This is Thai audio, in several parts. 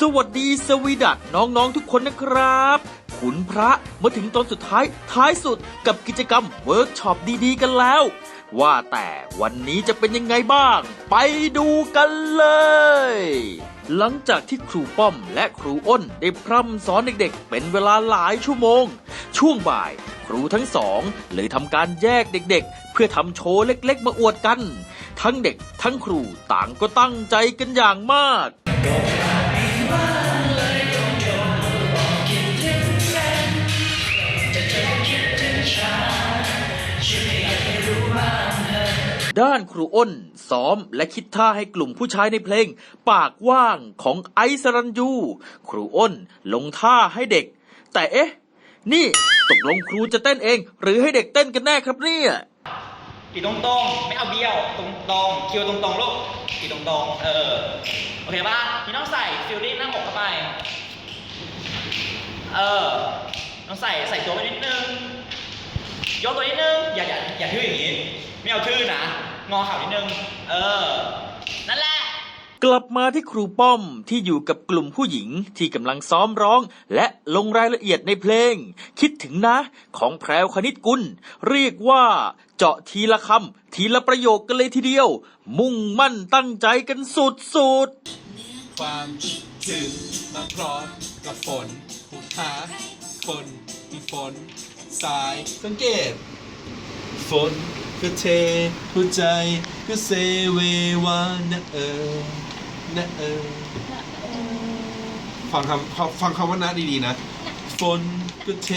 สวัสดีสวีดัตน้องๆทุกคนนะครับ ขุนพระมาถึงตอนสุดท้ายท้ายสุดกับกิจกรรมเวิร์กช็อปดีๆกันแล้ว ว่าแต่วันนี้จะเป็นยังไงบ้าง ไปดูกันเลย หลังจากที่ครูป้อมและครูอ้นได้พร่ำสอนเด็กๆ เป็นเวลาหลายชั่วโมง ช่วงบ่าย ครูทั้งสองเลยทำการแยกเด็กๆ เพื่อทำโชว์เล็กๆ มาอวดกัน ทั้งเด็กทั้งครูต่างก็ตั้งใจกันอย่างมาก ด้านครูอ้น ซ้อมและคิดท่าให้กลุ่มผู้ชายในเพลง ปากว่างของไอซ์สรันยู ครูอ้นลงท่าให้เด็ก แต่เอ๊ะ นี่ตกลงครูจะเต้นเอง หรือให้เด็กเต้นกันแน่ครับเนี่ยตีตรงๆไม่เอาเบี้ยวตรงๆคิวตรงๆลูกตีตรงๆเออโอเคป่ะนี่ต้องใส่ฟิลลิ่งหน้าอกเข้าไปเออต้องใส่ใส่ตัวไปนิดนึงยกตัวนิดนึงอย่าอย่าอย่าทื่ออย่างนี้ ไม่เอาทื่อนะ งอเข่านิดนึง เออ นั่นแหละ กลับมาที่ครูป้อมที่อยู่กับกลุ่มผู้หญิงที่กำลังซ้อมร้อง และลงรายละเอียดในเพลง คิดถึงนะ ของแพรวคณิตกุล เรียกว่า เจาะทีละคำทีละประโยคกันเลยทีเดียว มุ่งมั่นตั้งใจกันสุดๆความคิดถึงมาพร้อมกับฝนหาฝนมีฝนสายสังเกตฝน ก็เทหัวใจก็เซเววานะเออนะเออฟังคำฟังฟังคำว่านะดีๆนะฝนก็เท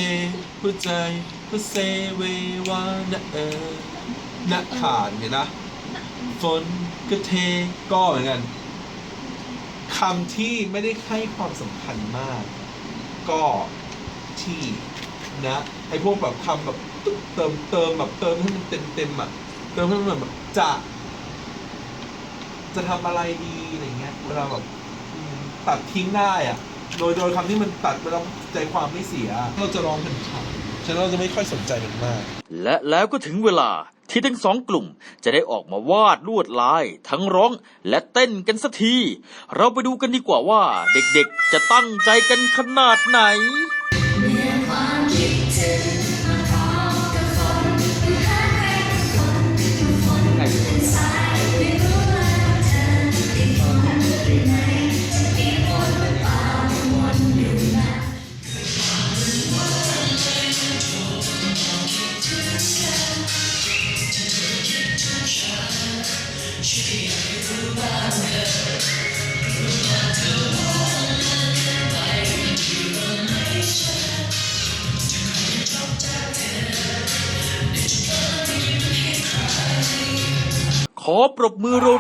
หัวใจก็เซเววานะเออนะขาดเนี่ยนะฝนก็เทก็เหมือนกันคำที่ไม่ได้ให้ความสำคัญมาก ก็ที่ นะไอพวกแบบคำแบบตึ๊บเติมเติมแบบเติมให้มันเต็มเต็มๆอะเติมให้มันแบบจะ จะทำอะไรดีอะไรเงี้ยเวลาแบบอืมตัดทิ้งได้อะ โดยโดยคำที่มันตัดเวลาใจความไม่เสีย เราจะร้องเป็นคำฉะนั้นเราจะไม่ค่อยสนใจมันมาก และแล้วก็ถึงเวลาที่ทั้งสองกลุ่มจะได้ออกมาวาดลวดลาย ทั้งร้องและเต้นกันสักที เราไปดูกันดีกว่าว่าเด็กๆจะตั้งใจกันขนาดไหน อปรบมือรั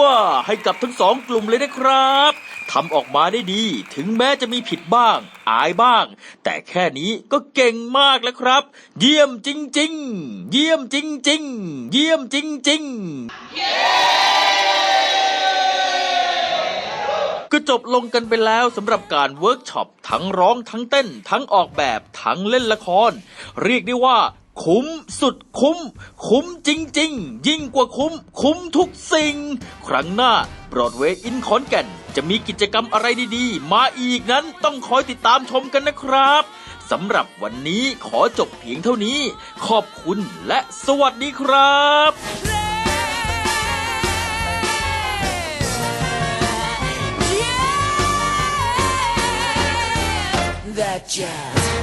วๆๆๆๆๆให้กับทั้งสองกลุ่มเลยนะครับทำออกมาได้ดี ถึงแม้จะมีผิดบ้าง อายบ้าง แต่แค่นี้ก็เก่งมากแล้วครับ เยี่ยมจริง ๆ เยี่ยมจริง ๆ เยี่ยมจริงๆก็จบลงกันไปแล้วสำหรับการเวิร์กช็อปทั้งร้องทั้งเต้น ทั้งออกแบบทั้งเล่นละคร เรียกได้ว่า คุ้มสุดคุ้ม คุ้มจริง ๆ ยิ่งกว่าคุ้ม คุ้มทุกสิ่ง ครั้งหน้าบรอดเวย์อินขอนแก่น จะมีกิจกรรมอะไรดีๆ มาอีกนั้นต้องคอยติดตามชมกันนะครับสำหรับวันนี้ขอจบเพียงเท่านี้ ขอบคุณและสวัสดีครับ That jazz.